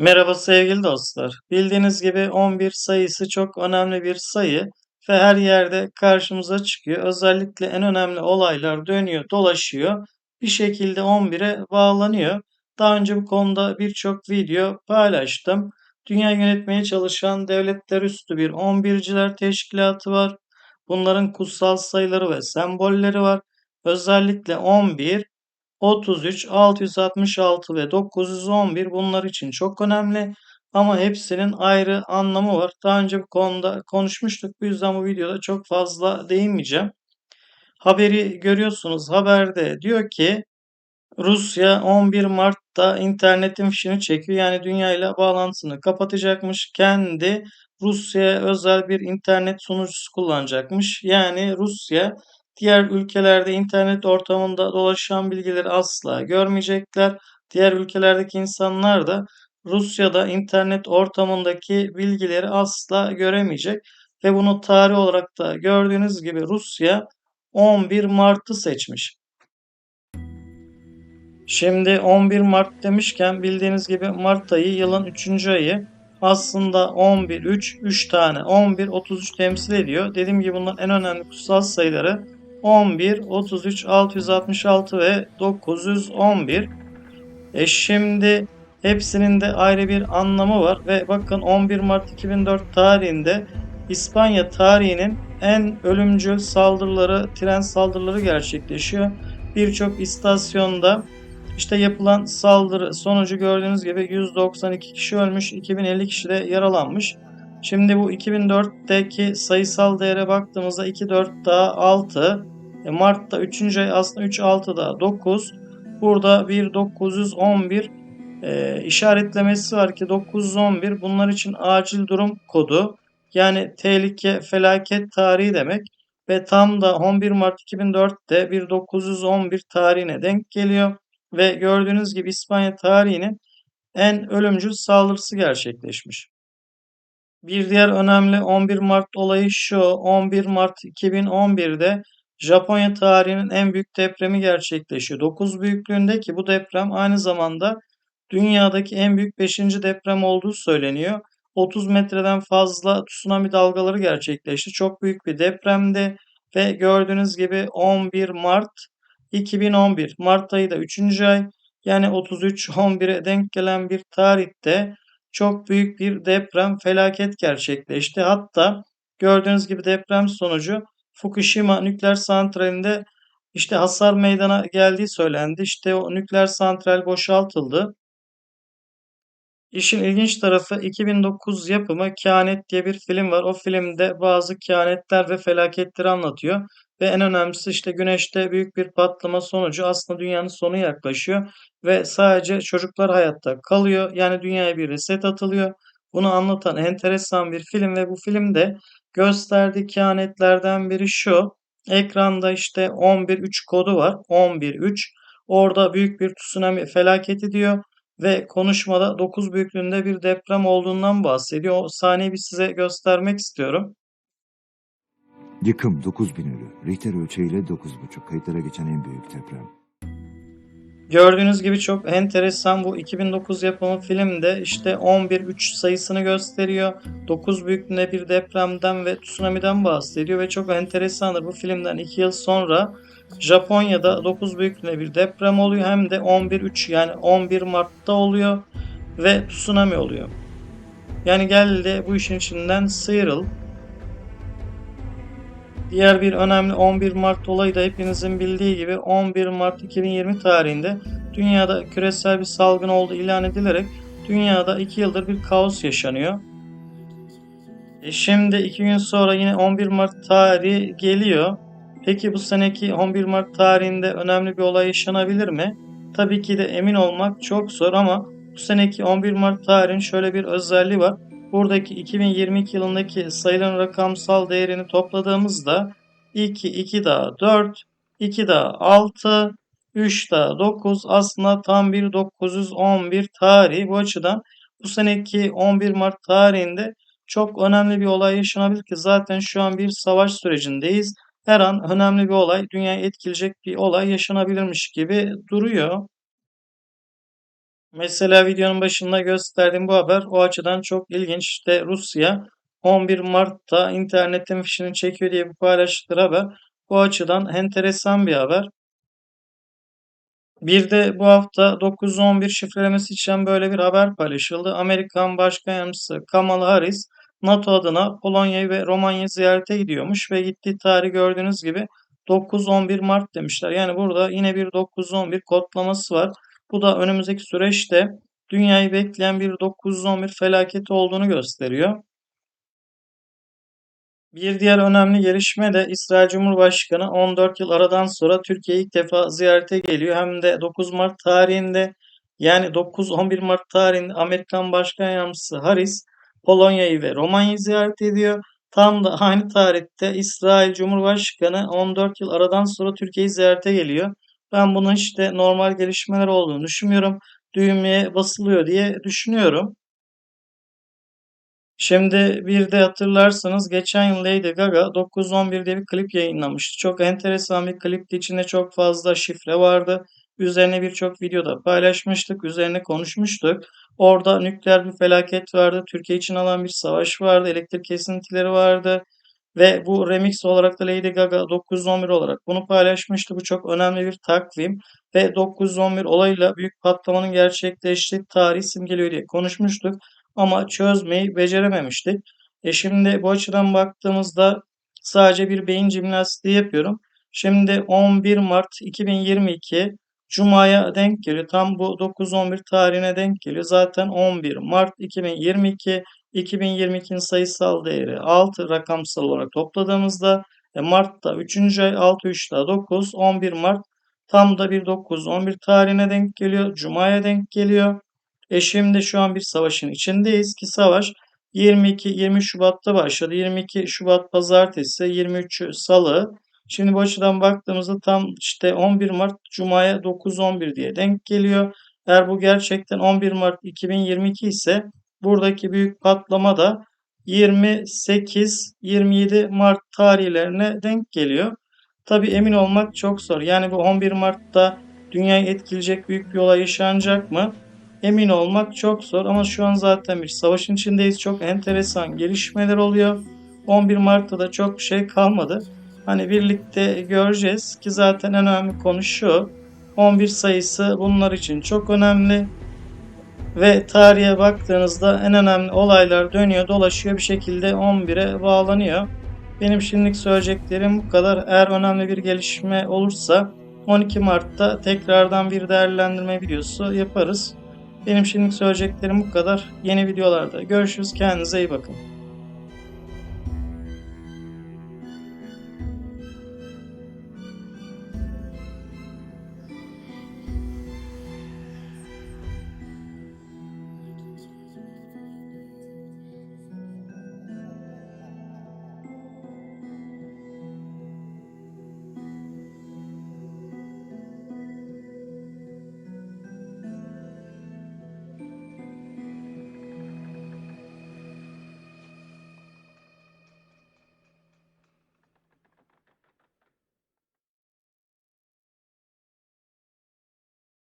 Merhaba sevgili dostlar. Bildiğiniz gibi 11 sayısı çok önemli bir sayı ve her yerde karşımıza çıkıyor. Özellikle en önemli olaylar dönüyor, dolaşıyor. Bir şekilde 11'e bağlanıyor. Daha önce bu konuda birçok video paylaştım. Dünya yönetmeye çalışan devletler üstü bir 11'ciler teşkilatı var. Bunların kutsal sayıları ve sembolleri var. Özellikle 11 33, 666 ve 911 bunlar için çok önemli. Ama hepsinin ayrı anlamı var. Daha önce bu konuda konuşmuştuk. Bu yüzden bu videoda çok fazla değinmeyeceğim. Haberi görüyorsunuz. Haberde diyor ki Rusya 11 Mart'ta internetin fişini çekiyor. Yani dünya ile bağlantısını kapatacakmış. Kendi Rusya'ya özel bir internet sunucusu kullanacakmış. Yani Rusya diğer ülkelerde internet ortamında dolaşan bilgileri asla görmeyecekler. Diğer ülkelerdeki insanlar da Rusya'da internet ortamındaki bilgileri asla göremeyecek. Ve bunu tarih olarak da gördüğünüz gibi Rusya 11 Mart'ı seçmiş. Şimdi 11 Mart demişken bildiğiniz gibi Mart ayı yılın 3. ayı. Aslında 11, 3, 3 tane. 11, 33 temsil ediyor. Dediğim gibi bunların en önemli kutsal sayıları 11, 33, 666 ve 911. E şimdi hepsinin de ayrı bir anlamı var ve bakın 11 Mart 2004 tarihinde İspanya tarihinin en ölümcül saldırıları, tren saldırıları gerçekleşiyor. Birçok istasyonda işte yapılan saldırı sonucu gördüğünüz gibi 192 kişi ölmüş, 2050 kişi de yaralanmış. Şimdi bu 2004'teki sayısal değere baktığımızda 2, 4 daha 6. E Mart'ta 3. ay aslında 3, 6 daha 9. Burada bir 911 e, işaretlemesi var ki 911 bunlar için acil durum kodu. Yani tehlike, felaket tarihi demek. Ve tam da 11 Mart 2004'te 1911 tarihine denk geliyor ve gördüğünüz gibi İspanya tarihinin en ölümcül saldırısı gerçekleşmiş. Bir diğer önemli 11 Mart olayı şu. 11 Mart 2011'de Japonya tarihinin en büyük depremi gerçekleşiyor. 9 büyüklüğünde ki bu deprem aynı zamanda dünyadaki en büyük 5. deprem olduğu söyleniyor. 30 metreden fazla tsunami dalgaları gerçekleşti. Çok büyük bir depremdi ve gördüğünüz gibi 11 Mart 2011 Mart ayı da 3. ay yani 33-11'e denk gelen bir tarihte çok büyük bir deprem felaket gerçekleşti. Hatta gördüğünüz gibi deprem sonucu Fukushima nükleer santralinde işte hasar meydana geldiği söylendi. İşte o nükleer santral boşaltıldı. İşin ilginç tarafı 2009 yapımı Kehanet diye bir film var. O filmde bazı kehanetler ve felaketleri anlatıyor. Ve en önemlisi işte güneşte büyük bir patlama sonucu aslında dünyanın sonu yaklaşıyor. Ve sadece çocuklar hayatta kalıyor. Yani dünyaya bir reset atılıyor. Bunu anlatan enteresan bir film ve bu filmde gösterdiği kehanetlerden biri şu. Ekranda işte 11.3 kodu var. 11.3. Orada büyük bir tsunami felaketi diyor ve konuşmada 9 büyüklüğünde bir deprem olduğundan bahsediyor. O sahneyi bir size göstermek istiyorum. Yıkım 9000 ölü. Richter ölçeğiyle 9,5. Kayıtlara geçen en büyük deprem. Gördüğünüz gibi çok enteresan bu 2009 yapımı filmde işte 11.3 sayısını gösteriyor. 9 büyüklüğünde bir depremden ve tsunami'den bahsediyor ve çok enteresandır. Bu filmden 2 yıl sonra Japonya'da 9 büyüklüğünde bir deprem oluyor. Hem de 11.3 yani 11 Mart'ta oluyor ve tsunami oluyor. Yani gel de bu işin içinden sıyrıl. Diğer bir önemli 11 Mart olayı da hepinizin bildiği gibi 11 Mart 2020 tarihinde dünyada küresel bir salgın olduğu ilan edilerek dünyada 2 yıldır bir kaos yaşanıyor. E şimdi 2 gün sonra yine 11 Mart tarihi geliyor. Peki bu seneki 11 Mart tarihinde önemli bir olay yaşanabilir mi? Tabii ki de emin olmak çok zor ama bu seneki 11 Mart tarihinin şöyle bir özelliği var. Buradaki 2022 yılındaki sayılan rakamsal değerini topladığımızda 2, 2 daha 4, 2 daha 6, 3 daha 9 aslında tam bir 911 tarihi. Bu açıdan bu seneki 11 Mart tarihinde çok önemli bir olay yaşanabilir ki zaten şu an bir savaş sürecindeyiz. Her an önemli bir olay, dünyayı etkileyecek bir olay yaşanabilirmiş gibi duruyor. Mesela videonun başında gösterdiğim bu haber o açıdan çok ilginç. İşte Rusya 11 Mart'ta internetin fişini çekiyor diye bir paylaştıkları haber. Bu açıdan enteresan bir haber. Bir de bu hafta 911 şifrelemesi için böyle bir haber paylaşıldı. Amerikan Başkan Yardımcısı Kamala Harris NATO adına Polonya'yı ve Romanya'yı ziyarete gidiyormuş ve gittiği tarih gördüğünüz gibi 9-11 Mart demişler. Yani burada yine bir 9-11 kodlaması var. Bu da önümüzdeki süreçte dünyayı bekleyen bir 911 felaketi olduğunu gösteriyor. Bir diğer önemli gelişme de İsrail Cumhurbaşkanı 14 yıl aradan sonra Türkiye'ye ilk defa ziyarete geliyor. Hem de 9 Mart tarihinde yani 9-11 Mart tarihinde Amerikan Başkan Yardımcısı Harris Polonya'yı ve Romanya'yı ziyaret ediyor. Tam da aynı tarihte İsrail Cumhurbaşkanı 14 yıl aradan sonra Türkiye'yi ziyarete geliyor. Ben bunun işte normal gelişmeler olduğunu düşünmüyorum. Düğmeye basılıyor diye düşünüyorum. Şimdi bir de hatırlarsanız geçen yıl Lady Gaga 911 diye bir klip yayınlamıştı. Çok enteresan bir klipti. İçinde çok fazla şifre vardı. Üzerine birçok videoda paylaşmıştık. Üzerine konuşmuştuk. Orada nükleer bir felaket vardı. Türkiye için alan bir savaş vardı. Elektrik kesintileri vardı. Ve bu remix olarak da Lady Gaga 911 olarak bunu paylaşmıştı. Bu çok önemli bir takvim. Ve 911 olayla büyük patlamanın gerçekleştiği tarih simgeliyor diye konuşmuştuk ama çözmeyi becerememiştik. E şimdi bu açıdan baktığımızda sadece bir beyin jimnastiği yapıyorum. Şimdi 11 Mart 2022 Cuma'ya denk geliyor. Tam bu 9-11 tarihine denk geliyor. Zaten 11 Mart 2022 2022'nin sayısal değeri 6 rakamsal olarak topladığımızda e, Mart'ta 3. ay 6 3 daha 9 11 Mart tam da bir 9-11 tarihine denk geliyor. Cuma'ya denk geliyor. E şimdi şu an bir savaşın içindeyiz ki savaş 22-20 Şubat'ta başladı. 22 Şubat pazartesi, 23 salı. Şimdi bu açıdan baktığımızda tam işte 11 Mart Cuma'ya 9-11 diye denk geliyor. Eğer bu gerçekten 11 Mart 2022 ise buradaki büyük patlama da 28-27 Mart tarihlerine denk geliyor. Tabi emin olmak çok zor. Yani bu 11 Mart'ta dünyayı etkileyecek büyük bir olay yaşanacak mı? Emin olmak çok zor ama şu an zaten bir savaşın içindeyiz. Çok enteresan gelişmeler oluyor. 11 Mart'ta da çok şey kalmadı. Hani birlikte göreceğiz ki zaten en önemli konu şu. 11 sayısı bunlar için çok önemli. Ve tarihe baktığınızda en önemli olaylar dönüyor dolaşıyor bir şekilde 11'e bağlanıyor. Benim şimdilik söyleyeceklerim bu kadar. Eğer önemli bir gelişme olursa 12 Mart'ta tekrardan bir değerlendirme videosu yaparız. Benim şimdilik söyleyeceklerim bu kadar. Yeni videolarda görüşürüz. Kendinize iyi bakın.